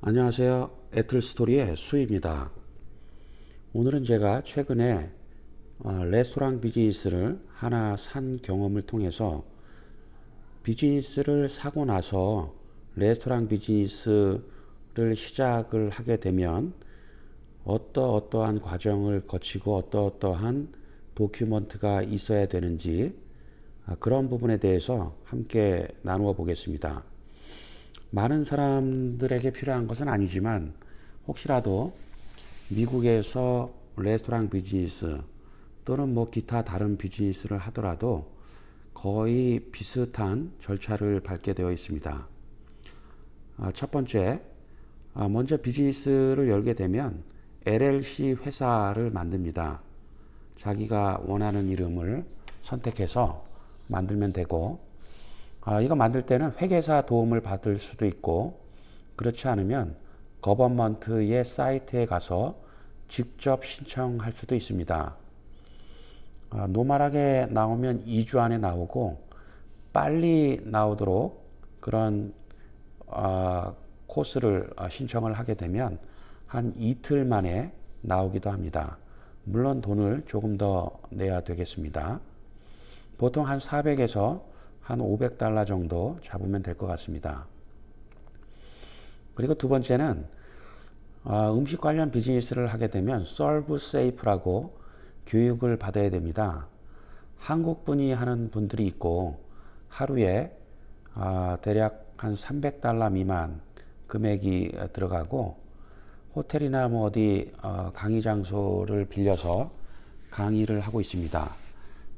안녕하세요. 애틀스토리의 수입니다. 오늘은 제가 최근에 어, 레스토랑 비즈니스를 하나 산 경험을 통해서 비즈니스를 사고 나서 레스토랑 비즈니스를 시작을 하게 되면 어떠어떠한 과정을 거치고 어떠어떠한 도큐먼트가 있어야 되는지 아, 그런 부분에 대해서 함께 나누어 보겠습니다. 많은 사람들에게 필요한 것은 아니지만 혹시라도 미국에서 레스토랑 비즈니스 또는 뭐 기타 다른 비즈니스를 하더라도 거의 비슷한 절차를 밟게 되어 있습니다. 아, 첫 번째, 아, 먼저 비즈니스를 열게 되면 LLC 회사를 만듭니다. 자기가 원하는 이름을 선택해서 만들면 되고, 아, 이거 만들 때는 회계사 도움을 받을 수도 있고, 그렇지 않으면 거버먼트의 사이트에 가서 직접 신청할 수도 있습니다. 아, 노멀하게 나오면 2주 안에 나오고, 빨리 나오도록 그런 아, 코스를 아, 신청을 하게 되면 한 이틀 만에 나오기도 합니다. 물론 돈을 조금 더 내야 되겠습니다. 보통 한 400에서 한 500달러 정도 잡으면 될 것 같습니다. 그리고 두 번째는 아, 음식 관련 비즈니스를 하게 되면 설브 세이프라고 교육을 받아야 됩니다. 한국 분이 하는 분들이 있고 하루에 아, 대략 한 300달러 미만 금액이 들어가고 호텔이나 뭐 어디 어, 강의 장소를 빌려서 강의를 하고 있습니다.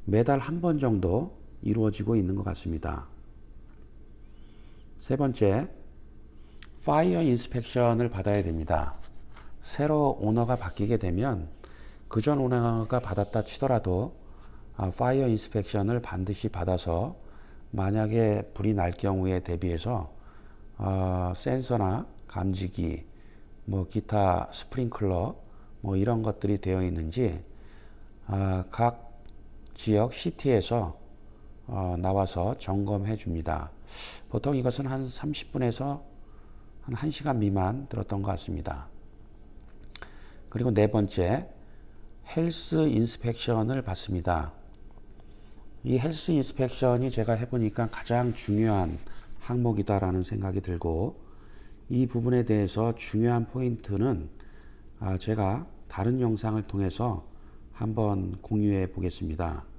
매달 한 번 정도 이루어지고 있는 것 같습니다. 세 번째, 파이어 인스펙션을 받아야 됩니다. 새로 오너가 바뀌게 되면 그전 오너가 받았다 치더라도 아, 파이어 인스펙션을 반드시 받아서 만약에 불이 날 경우에 대비해서 어, 센서나 감지기, 뭐 기타 스프링클러 뭐 이런 것들이 되어 있는지 어, 각 지역 시티에서 어, 나와서 점검해 줍니다. 보통 이것은 한 30분에서 한 1시간 미만 들었던 것 같습니다. 그리고 네 번째, 헬스 인스펙션을 받습니다. 이 헬스 인스펙션이 제가 해보니까 가장 중요한 항목이다라는 생각이 들고 이 부분에 대해서 중요한 포인트는 아, 제가 다른 영상을 통해서 한번 공유해 보겠습니다.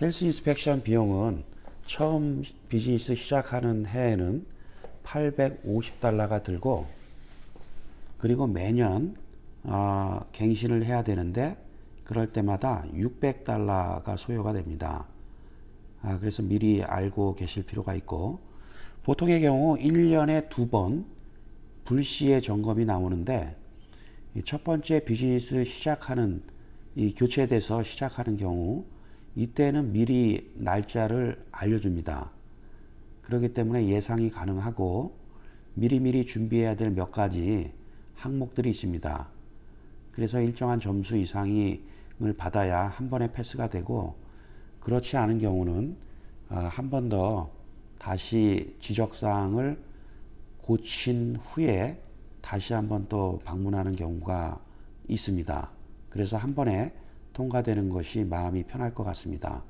헬스 인스펙션 비용은 처음 비즈니스 시작하는 해에는 850달러가 들고 그리고 매년 어, 갱신을 해야 되는데 그럴 때마다 600달러가 소요가 됩니다. 아, 그래서 미리 알고 계실 필요가 있고 보통의 경우 1년에 두 번 불시에 점검이 나오는데 첫 번째 비즈니스 시작하는 이 교체돼서 시작하는 경우 이때는 미리 날짜를 알려줍니다. 그렇기 때문에 예상이 가능하고 미리미리 준비해야 될 몇 가지 항목들이 있습니다. 그래서 일정한 점수 이상을 받아야 한 번에 패스가 되고 그렇지 않은 경우는 아, 한번 더 다시 지적사항을 고친 후에 다시 한 번 또 방문하는 경우가 있습니다. 그래서 한 번에 통과되는 것이 마음이 편할 것 같습니다.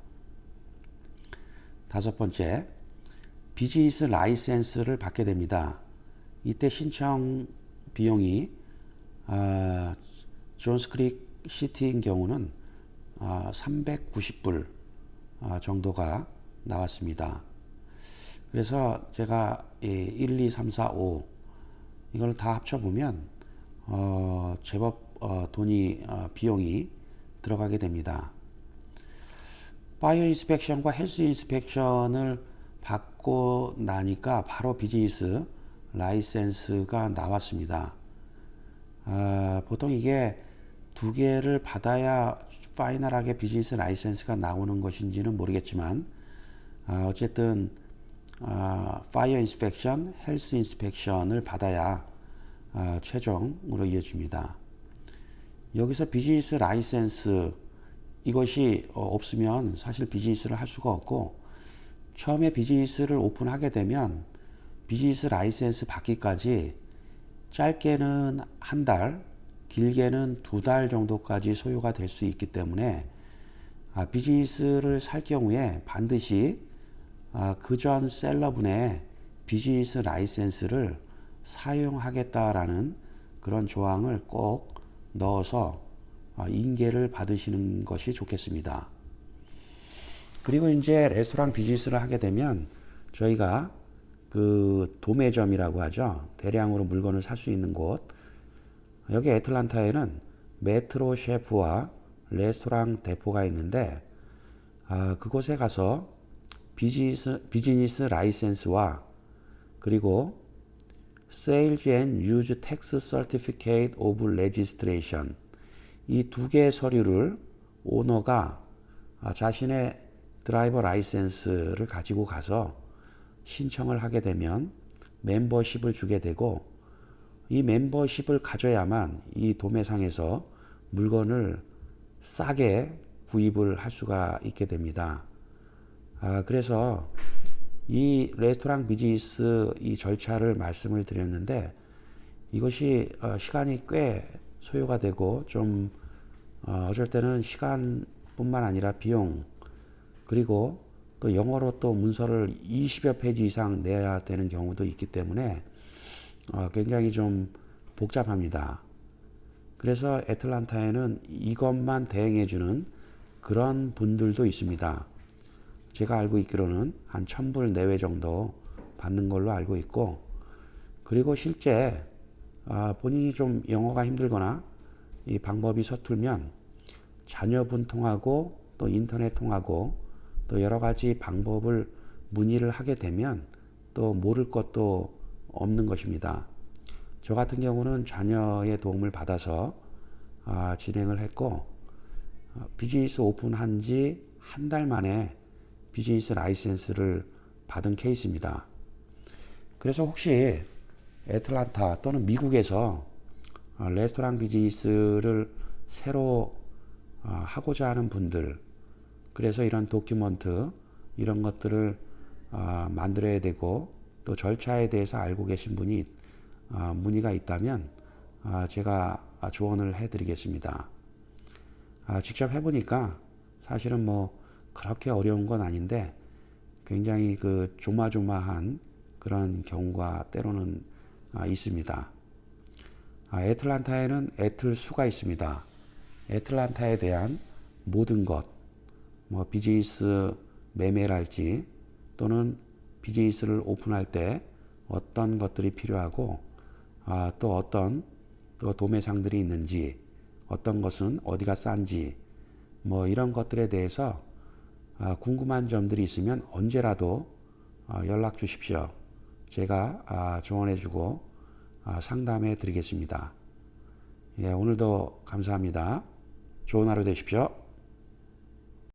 다섯 번째, 비즈니스 라이센스를 받게 됩니다. 이때 신청 비용이 아, 존스크릭 시티인 경우는 아, 390불 아, 정도가 나왔습니다. 그래서 제가 이 1, 2, 3, 4, 5 이걸 다 합쳐보면 어, 제법 어, 돈이 어, 비용이 들어가게 됩니다. 파이어 인스펙션과 헬스 인스펙션을 받고 나니까 바로 비즈니스 라이센스가 나왔습니다. 아, 보통 이게 두 개를 받아야 파이널하게 비즈니스 라이센스가 나오는 것인지는 모르겠지만 아, 어쨌든 아, 파이어 인스펙션, 헬스 인스펙션을 받아야 아, 최종으로 이어집니다. 여기서 비즈니스 라이센스 이것이 어, 없으면 사실 비즈니스를 할 수가 없고 처음에 비즈니스를 오픈하게 되면 비즈니스 라이센스 받기까지 짧게는 한 달, 길게는 두 달 정도까지 소요가 될 수 있기 때문에 아, 비즈니스를 살 경우에 반드시 아, 그전 셀러분의 비즈니스 라이센스를 사용하겠다라는 그런 조항을 꼭 넣어서 아, 인계를 받으시는 것이 좋겠습니다. 그리고 이제 레스토랑 비즈니스를 하게 되면 저희가 그 도매점이라고 하죠. 대량으로 물건을 살 수 있는 곳. 여기 애틀란타에는 메트로 셰프와 레스토랑 대포가 있는데 아, 그곳에 가서 비즈니스, 비즈니스 라이센스와 그리고 Sales and Use Tax Certificate of Registration 이 두 개의 서류를 오너가 아, 자신의 드라이버 라이센스를 가지고 가서 신청을 하게 되면 멤버십을 주게 되고 이 멤버십을 가져야만 이 도매상에서 물건을 싸게 구입을 할 수가 있게 됩니다. 아, 그래서 이 레스토랑 비즈니스 이 절차를 말씀을 드렸는데 이것이 어, 시간이 꽤 소요가 되고 좀 어, 어쩔 때는 시간뿐만 아니라 비용 그리고 또 영어로 또 문서를 20여 페이지 이상 내야 되는 경우도 있기 때문에 어, 굉장히 좀 복잡합니다. 그래서 애틀란타에는 이것만 대행해주는 그런 분들도 있습니다. 제가 알고 있기로는 한 1000불 내외 정도 받는 걸로 알고 있고, 그리고 실제 아, 본인이 좀 영어가 힘들거나 이 방법이 서툴면 자녀분 통하고 또 인터넷 통하고 또 여러 가지 방법을 문의를 하게 되면 또 모를 것도 없는 것입니다. 저 같은 경우는 자녀의 도움을 받아서 아, 진행을 했고 어, 비즈니스 오픈한 지 한 달 만에 비즈니스 라이센스를 받은 케이스입니다. 그래서 혹시 애틀란타 또는 미국에서 어, 레스토랑 비즈니스를 새로 어, 하고자 하는 분들 그래서 이런 도큐먼트 이런 것들을 어, 만들어야 되고 또 절차에 대해서 알고 계신 분이 어, 문의가 있다면 어, 제가 조언을 해드리겠습니다. 아, 직접 해보니까 사실은 뭐 그렇게 어려운 건 아닌데 굉장히 그 조마조마한 그런 경우가 때로는 아, 있습니다. 아, 애틀란타에는 애틀수가 있습니다. 애틀란타에 대한 모든 것, 뭐 비즈니스 매매랄지 또는 비즈니스를 오픈할 때 어떤 것들이 필요하고 아, 또 어떤 또 도매상들이 있는지 어떤 것은 어디가 싼지 뭐 이런 것들에 대해서 아, 궁금한 점들이 있으면 언제라도 아, 연락 주십시오. 제가 아, 조언해주고 아, 상담해 드리겠습니다. 예, 오늘도 감사합니다. 좋은 하루 되십시오.